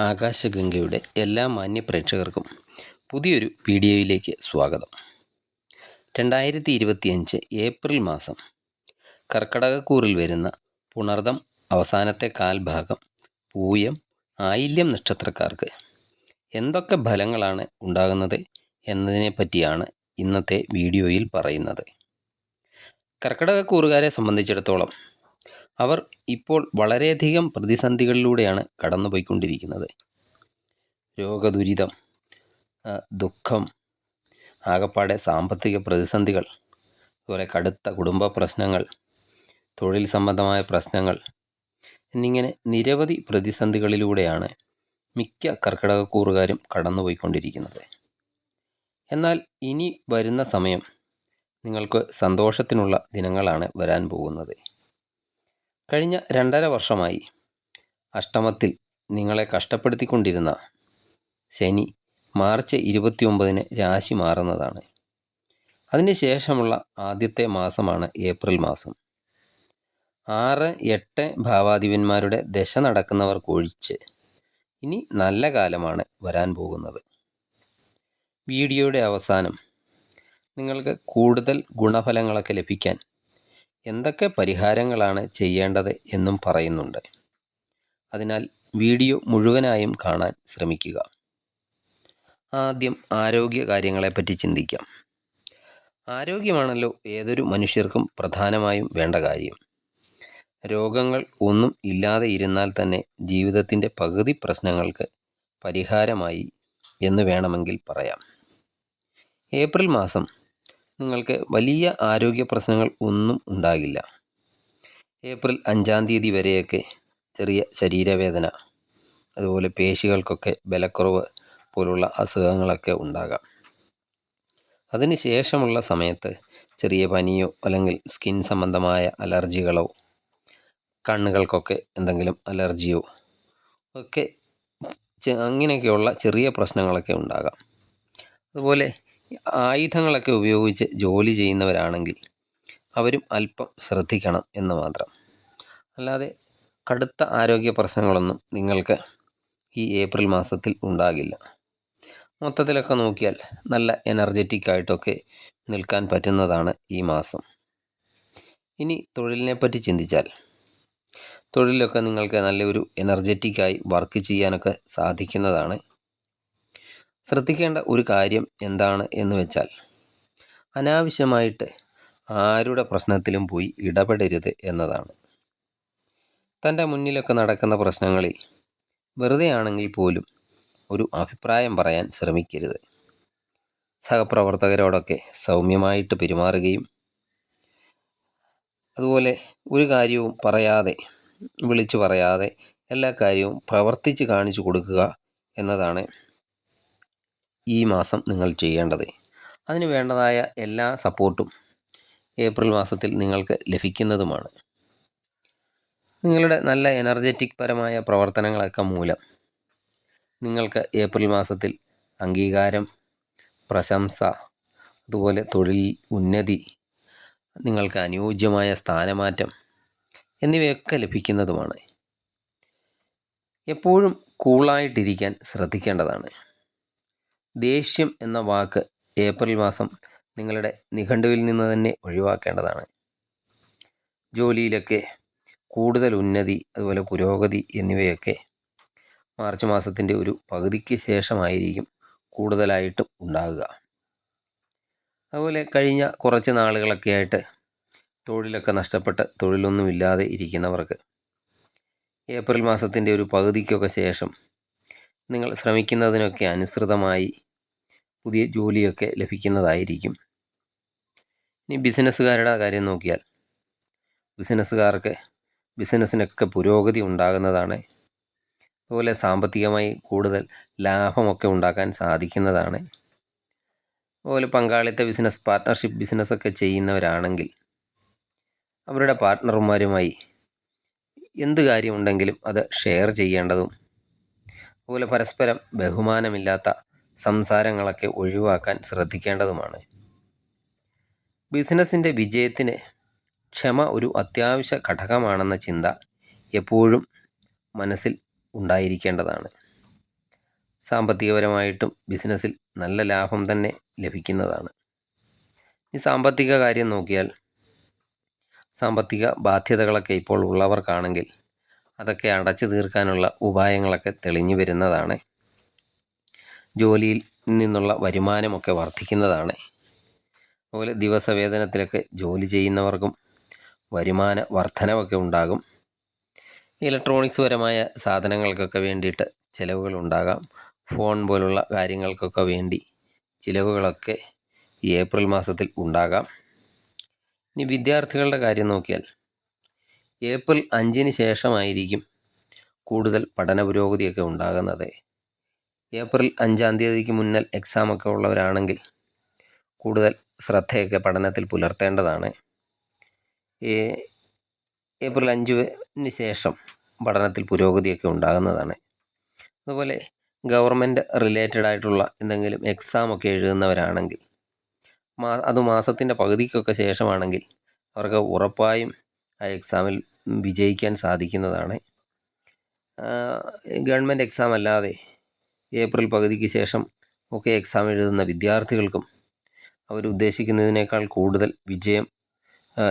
ആകാശഗംഗയുടെ എല്ലാ മാന്യ പ്രേക്ഷകർക്കും പുതിയൊരു വീഡിയോയിലേക്ക് സ്വാഗതം. രണ്ടായിരത്തി ഇരുപത്തിയഞ്ച് ഏപ്രിൽ മാസം കർക്കടകക്കൂറിൽ വരുന്ന പുണർദം അവസാനത്തെ കാൽഭാഗം പൂയം ആയില്യം നക്ഷത്രക്കാർക്ക് എന്തൊക്കെ ഫലങ്ങളാണ് ഉണ്ടാകുന്നത് എന്നതിനെ പറ്റിയാണ് ഇന്നത്തെ വീഡിയോയിൽ പറയുന്നത്. കർക്കടകക്കൂറുകാരെ സംബന്ധിച്ചിടത്തോളം അവർ ഇപ്പോൾ വളരെയധികം പ്രതിസന്ധികളിലൂടെയാണ് കടന്നുപോയിക്കൊണ്ടിരിക്കുന്നത്. രോഗദുരിതം ദുഃഖം ആകപ്പാടെ സാമ്പത്തിക പ്രതിസന്ധികൾ അതുപോലെ കടുത്ത കുടുംബ പ്രശ്നങ്ങൾ തൊഴിൽ സംബന്ധമായ പ്രശ്നങ്ങൾ എന്നിങ്ങനെ നിരവധി പ്രതിസന്ധികളിലൂടെയാണ് മിക്ക കർക്കിടകക്കൂറുകാരും കടന്നുപോയിക്കൊണ്ടിരിക്കുന്നത്. എന്നാൽ ഇനി വരുന്ന സമയം നിങ്ങൾക്ക് സന്തോഷത്തിനുള്ള ദിനങ്ങളാണ് വരാൻ പോകുന്നത്. കഴിഞ്ഞ രണ്ടര വർഷമായി അഷ്ടമത്തിൽ നിങ്ങളെ കഷ്ടപ്പെടുത്തിക്കൊണ്ടിരുന്ന ശനി മാർച്ച് ഇരുപത്തിയൊമ്പതിന് രാശി മാറുന്നതാണ്. അതിനുശേഷമുള്ള ആദ്യത്തെ മാസമാണ് ഏപ്രിൽ മാസം. ആറ് എട്ട് ഭാവാധിപന്മാരുടെ ദശ നടക്കുന്നവർക്കൊഴിച്ച് ഇനി നല്ല കാലമാണ് വരാൻ പോകുന്നത്. വീഡിയോയുടെ അവസാനം നിങ്ങൾക്ക് കൂടുതൽ ഗുണഫലങ്ങളൊക്കെ ലഭിക്കാൻ എന്തൊക്കെ പരിഹാരങ്ങളാണ് ചെയ്യേണ്ടത് എന്നും പറയുന്നുണ്ട്. അതിനാൽ വീഡിയോ മുഴുവനായും കാണാൻ ശ്രമിക്കുക. ആദ്യം ആരോഗ്യ കാര്യങ്ങളെപ്പറ്റി ചിന്തിക്കാം. ആരോഗ്യമാണല്ലോ ഏതൊരു മനുഷ്യർക്കും പ്രധാനമായും വേണ്ട കാര്യം. രോഗങ്ങൾ ഒന്നും ഇല്ലാതെ ഇരുന്നാൽ തന്നെ ജീവിതത്തിന്റെ പകുതി പ്രശ്നങ്ങൾക്ക് പരിഹാരമായി എന്ന് വേണമെങ്കിൽ പറയാം. ഏപ്രിൽ മാസം നിങ്ങൾക്ക് വലിയ ആരോഗ്യ പ്രശ്നങ്ങൾ ഒന്നും ഉണ്ടാകില്ല. ഏപ്രിൽ അഞ്ചാം തീയതി വരെയൊക്കെ ചെറിയ ശരീരവേദന അതുപോലെ പേശികൾക്കൊക്കെ ബലക്കുറവ് പോലുള്ള അസുഖങ്ങളൊക്കെ ഉണ്ടാകാം. അതിന് ശേഷമുള്ള സമയത്ത് ചെറിയ പനിയോ അല്ലെങ്കിൽ സ്കിൻ സംബന്ധമായ അലർജികളോ കണ്ണുകൾക്കൊക്കെ എന്തെങ്കിലും അലർജിയോ ഒക്കെ അങ്ങനെയൊക്കെയുള്ള ചെറിയ പ്രശ്നങ്ങളൊക്കെ ഉണ്ടാകാം. അതുപോലെ ആയുധങ്ങളൊക്കെ ഉപയോഗിച്ച് ജോലി ചെയ്യുന്നവരാണെങ്കിൽ അവരും അല്പം ശ്രദ്ധിക്കണം എന്ന് മാത്രം. അല്ലാതെ കടുത്ത ആരോഗ്യ പ്രശ്നങ്ങളൊന്നും നിങ്ങൾക്ക് ഈ ഏപ്രിൽ മാസത്തിൽ ഉണ്ടാകില്ല. മൊത്തത്തിലൊക്കെ നോക്കിയാൽ നല്ല എനർജറ്റിക് ആയിട്ടൊക്കെ നിൽക്കാൻ പറ്റുന്നതാണ് ഈ മാസം. ഇനി തൊഴിലിനെ പറ്റി ചിന്തിച്ചാൽ തൊഴിലൊക്കെ നിങ്ങൾക്ക് നല്ലൊരു എനർജറ്റിക്കായി വർക്ക് ചെയ്യാനൊക്കെ സാധിക്കുന്നതാണ് ശ്രദ്ധിക്കേണ്ട ഒരു കാര്യം എന്താണ് എന്ന് വെച്ചാൽ അനാവശ്യമായിട്ട് ആരുടെ പ്രശ്നത്തിലും പോയി ഇടപെടരുത് എന്നതാണ്. തന്റെ മുന്നിലൊക്കെ നടക്കുന്ന പ്രശ്നങ്ങളിൽ വെറുതെ ആണെങ്കിൽ പോലും ഒരു അഭിപ്രായം പറയാൻ ശ്രമിക്കരുത്. സഹപ്രവർത്തകരോടൊക്കെ സൗമ്യമായിട്ട് പെരുമാറുകയും അതുപോലെ ഒരു കാര്യവും പറയാതെ വിളിച്ചു പറയാതെ എല്ലാ കാര്യവും പ്രവർത്തിച്ച് കാണിച്ചു കൊടുക്കുക എന്നതാണ് ഈ മാസം നിങ്ങൾ ചെയ്യേണ്ടത്. അതിന് വേണ്ടതായ എല്ലാ സപ്പോർട്ടും ഏപ്രിൽ മാസത്തിൽ നിങ്ങൾക്ക് ലഭിക്കുന്നതുമാണ്. നിങ്ങളുടെ നല്ല എനർജറ്റിക് പരമായ പ്രവർത്തനങ്ങളൊക്കെ മൂലം നിങ്ങൾക്ക് ഏപ്രിൽ മാസത്തിൽ അംഗീകാരം പ്രശംസ അതുപോലെ തൊഴിൽ ഉന്നതി നിങ്ങൾക്ക് അനുയോജ്യമായ സ്ഥാനമാറ്റം എന്നിവയൊക്കെ ലഭിക്കുന്നതുമാണ്. എപ്പോഴും കൂളായിട്ടിരിക്കാൻ ശ്രദ്ധിക്കേണ്ടതാണ്. ദേഷ്യം എന്ന വാക്ക് ഏപ്രിൽ മാസം നിങ്ങളുടെ നിഘണ്ടുവിൽ നിന്ന് തന്നെ ഒഴിവാക്കേണ്ടതാണ്. ജോലിയിലൊക്കെ കൂടുതൽ ഉന്നതി അതുപോലെ പുരോഗതി എന്നിവയൊക്കെ മാർച്ച് മാസത്തിന്റെ ഒരു പകുതിക്ക് ശേഷമായിരിക്കും കൂടുതലായിട്ടും ഉണ്ടാകുക. അതുപോലെ കഴിഞ്ഞ കുറച്ച് നാളുകളൊക്കെ ആയിട്ട് തൊഴിലൊക്കെ നഷ്ടപ്പെട്ട് തൊഴിലൊന്നുമില്ലാതെ ഇരിക്കുന്നവർക്ക് ഏപ്രിൽ മാസത്തിന്റെ ഒരു പകുതിക്കൊക്കെ ശേഷം നിങ്ങൾ ശ്രമിക്കുന്നതിനൊക്കെ അനുസൃതമായി പുതിയ ജോലിയൊക്കെ ലഭിക്കുന്നതായിരിക്കും. ഇനി ബിസിനസ്സുകാരുടെ കാര്യം നോക്കിയാൽ ബിസിനസ്സുകാർക്ക് ബിസിനസ്സിനൊക്കെ പുരോഗതി ഉണ്ടാകുന്നതാണ്. അതുപോലെ സാമ്പത്തികമായി കൂടുതൽ ലാഭമൊക്കെ ഉണ്ടാക്കാൻ സാധിക്കുന്നതാണ്. അതുപോലെ പങ്കാളിത്ത ബിസിനസ് പാർട്ട്ണർഷിപ്പ് ബിസിനസ്സൊക്കെ ചെയ്യുന്നവരാണെങ്കിൽ അവരുടെ പാർട്ട്ണർമാരുമായി എന്ത് കാര്യമുണ്ടെങ്കിലും അത് ഷെയർ ചെയ്യേണ്ടതും അതുപോലെ പരസ്പരം ബഹുമാനമില്ലാത്ത സംസാരങ്ങളൊക്കെ ഒഴിവാക്കാൻ ശ്രദ്ധിക്കേണ്ടതുമാണ്. ബിസിനസ്സിന്റെ വിജയത്തിന് ക്ഷമ ഒരു അത്യാവശ്യ ഘടകമാണെന്ന ചിന്ത എപ്പോഴും മനസ്സിൽ ഉണ്ടായിരിക്കേണ്ടതാണ്. സാമ്പത്തികപരമായിട്ടും ബിസിനസ്സിൽ നല്ല ലാഭം തന്നെ ലഭിക്കുന്നതാണ്. ഈ സാമ്പത്തിക കാര്യം നോക്കിയാൽ സാമ്പത്തിക ബാധ്യതകളൊക്കെ ഇപ്പോൾ ഉള്ളവർക്കാണെങ്കിൽ അതൊക്കെ അടച്ചു തീർക്കാനുള്ള ഉപായങ്ങളൊക്കെ തെളിഞ്ഞു വരുന്നതാണ്. ജോലിയിൽ നിന്നുള്ള വരുമാനമൊക്കെ വർദ്ധിക്കുന്നതാണ്. അതുപോലെ ദിവസവേതനത്തിലൊക്കെ ജോലി ചെയ്യുന്നവർക്കും വരുമാന വർധനവൊക്കെ ഉണ്ടാകും. ഇലക്ട്രോണിക്സ് പരമായ സാധനങ്ങൾക്കൊക്കെ വേണ്ടിയിട്ട് ചിലവുകൾ ഉണ്ടാകാം ഫോൺ പോലുള്ള കാര്യങ്ങൾക്കൊക്കെ വേണ്ടി ചിലവുകളൊക്കെ ഈ ഏപ്രിൽ മാസത്തിൽ ഉണ്ടാകാം. ഇനി വിദ്യാർത്ഥികളുടെ കാര്യം നോക്കിയാൽ ഏപ്രിൽ അഞ്ചിന് ശേഷമായിരിക്കും കൂടുതൽ പഠന പുരോഗതിയൊക്കെ ഉണ്ടാകുന്നത്. ഏപ്രിൽ അഞ്ചാം തീയതിക്ക് മുന്നൽ എക്സാമൊക്കെ ഉള്ളവരാണെങ്കിൽ കൂടുതൽ ശ്രദ്ധയൊക്കെ പഠനത്തിൽ പുലർത്തേണ്ടതാണ്. ഏപ്രിൽ അഞ്ചിന് ശേഷം പഠനത്തിൽ പുരോഗതിയൊക്കെ ഉണ്ടാകുന്നതാണ്. അതുപോലെ ഗവൺമെന്റ് റിലേറ്റഡ് ആയിട്ടുള്ള എന്തെങ്കിലും എക്സാമൊക്കെ എഴുതുന്നവരാണെങ്കിൽ മാ അത് മാസത്തിന്റെ പകുതിക്കൊക്കെ ശേഷമാണെങ്കിൽ അവർക്ക് ഉറപ്പായും ആ എക്സാമിൽ വിജയിക്കാൻ സാധിക്കുന്നതാണ്. ഗവൺമെന്റ് എക്സാം അല്ലാതെ ഏപ്രിൽ പകുതിക്ക് ശേഷം ഒക്കെ എക്സാം എഴുതുന്ന വിദ്യാർത്ഥികൾക്കും അവരുദ്ദേശിക്കുന്നതിനേക്കാൾ കൂടുതൽ വിജയം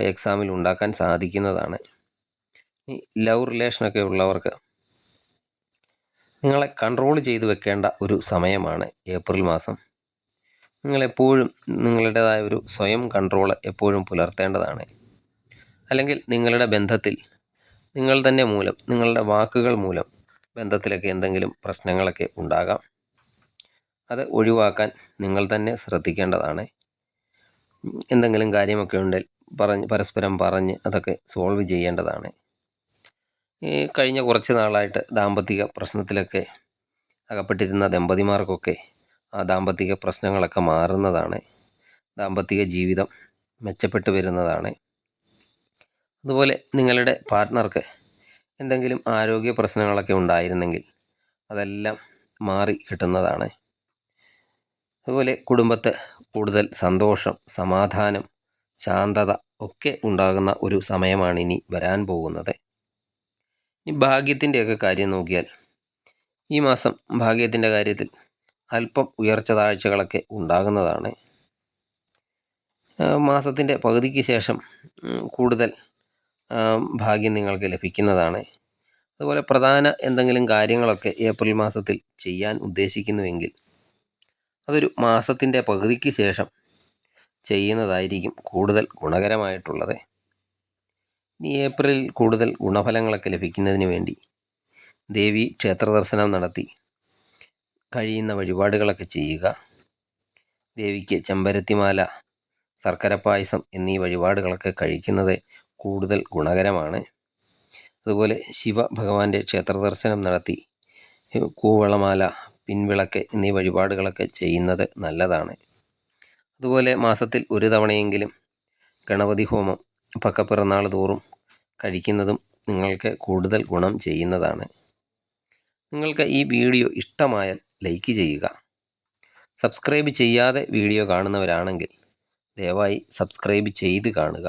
എക്സാമിൽ ഉണ്ടാക്കാൻ സാധിക്കുന്നതാണ്. ലവ് റിലേഷനൊക്കെ ഉള്ളവർക്ക് നിങ്ങളെ കൺട്രോൾ ചെയ്ത് വെക്കേണ്ട ഒരു സമയമാണ് ഏപ്രിൽ മാസം. നിങ്ങളെപ്പോഴും നിങ്ങളുടേതായ ഒരു സ്വയം കൺട്രോൾ എപ്പോഴും പുലർത്തേണ്ടതാണ്. അല്ലെങ്കിൽ നിങ്ങളുടെ ബന്ധത്തിൽ നിങ്ങൾ തന്നെ മൂലം നിങ്ങളുടെ വാക്കുകൾ മൂലം ബന്ധത്തിലൊക്കെ എന്തെങ്കിലും പ്രശ്നങ്ങളൊക്കെ ഉണ്ടാകാം. അത് ഒഴിവാക്കാൻ നിങ്ങൾ തന്നെ ശ്രദ്ധിക്കേണ്ടതാണ്. എന്തെങ്കിലും കാര്യമൊക്കെ ഉണ്ടെങ്കിൽ പറഞ്ഞ് പരസ്പരം പറഞ്ഞ് അതൊക്കെ സോൾവ് ചെയ്യേണ്ടതാണ്. ഈ കഴിഞ്ഞ കുറച്ച് നാളായിട്ട് ദാമ്പത്തിക പ്രശ്നത്തിലൊക്കെ അകപ്പെട്ടിരുന്ന ദമ്പതിമാർക്കൊക്കെ ആ ദാമ്പത്തിക പ്രശ്നങ്ങളൊക്കെ മാറുന്നതാണ്. ദാമ്പത്തിക ജീവിതം മെച്ചപ്പെട്ടു വരുന്നതാണ്. അതുപോലെ നിങ്ങളുടെ പാർട്ട്ണർക്ക് എന്തെങ്കിലും ആരോഗ്യ പ്രശ്നങ്ങളൊക്കെ ഉണ്ടായിരുന്നെങ്കിൽ അതെല്ലാം മാറി കിട്ടുന്നതാണ്. അതുപോലെ കുടുംബത്തെ കൂടുതൽ സന്തോഷം സമാധാനം ശാന്തത ഒക്കെ ഉണ്ടാകുന്ന ഒരു സമയമാണ് ഇനി വരാൻ പോകുന്നത്. ഈ ഭാഗ്യത്തിന്റെയൊക്കെ കാര്യം നോക്കിയാൽ ഈ മാസം ഭാഗ്യത്തിന്റെ കാര്യത്തിൽ അല്പം ഉയർച്ച താഴ്ചകളൊക്കെ ഉണ്ടാകുന്നതാണ്. മാസത്തിന്റെ പകുതിക്ക് ശേഷം കൂടുതൽ ഭാഗ്യം നിങ്ങൾക്ക് ലഭിക്കുന്നതാണ്. അതുപോലെ പ്രധാന എന്തെങ്കിലും കാര്യങ്ങളൊക്കെ ഏപ്രിൽ മാസത്തിൽ ചെയ്യാൻ ഉദ്ദേശിക്കുന്നുവെങ്കിൽ അതൊരു മാസത്തിന്റെ പകുതിക്ക് ശേഷം ചെയ്യുന്നതായിരിക്കും കൂടുതൽ ഗുണകരമായിട്ടുള്ളത്. ഇനി ഏപ്രിൽ കൂടുതൽ ഗുണഫലങ്ങളൊക്കെ ലഭിക്കുന്നതിന് വേണ്ടി ദേവി ക്ഷേത്ര ദർശനം നടത്തി കഴിയുന്ന വഴിപാടുകളൊക്കെ ചെയ്യുക. ദേവിക്ക് ചെമ്പരത്തിമാല ശർക്കര പായസം എന്നീ വഴിപാടുകളൊക്കെ കഴിക്കുന്നത് കൂടുതൽ ഗുണകരമാണ്. അതുപോലെ ശിവ ഭഗവാന്റെ ക്ഷേത്ര ദർശനം നടത്തി കൂവളമാല പിൻവിളക്ക് എന്നീ വഴിപാടുകളൊക്കെ ചെയ്യുന്നത് നല്ലതാണ്. അതുപോലെ മാസത്തിൽ ഒരു തവണയെങ്കിലും ഗണപതി ഹോമം പക്കപ്പിറന്നാൾ തോറും കഴിക്കുന്നതും നിങ്ങൾക്ക് കൂടുതൽ ഗുണം ചെയ്യുന്നതാണ്. നിങ്ങൾക്ക് ഈ വീഡിയോ ഇഷ്ടമായാൽ ലൈക്ക് ചെയ്യുക. സബ്സ്ക്രൈബ് ചെയ്യാതെ വീഡിയോ കാണുന്നവരാണെങ്കിൽ ദയവായി സബ്സ്ക്രൈബ് ചെയ്ത് കാണുക.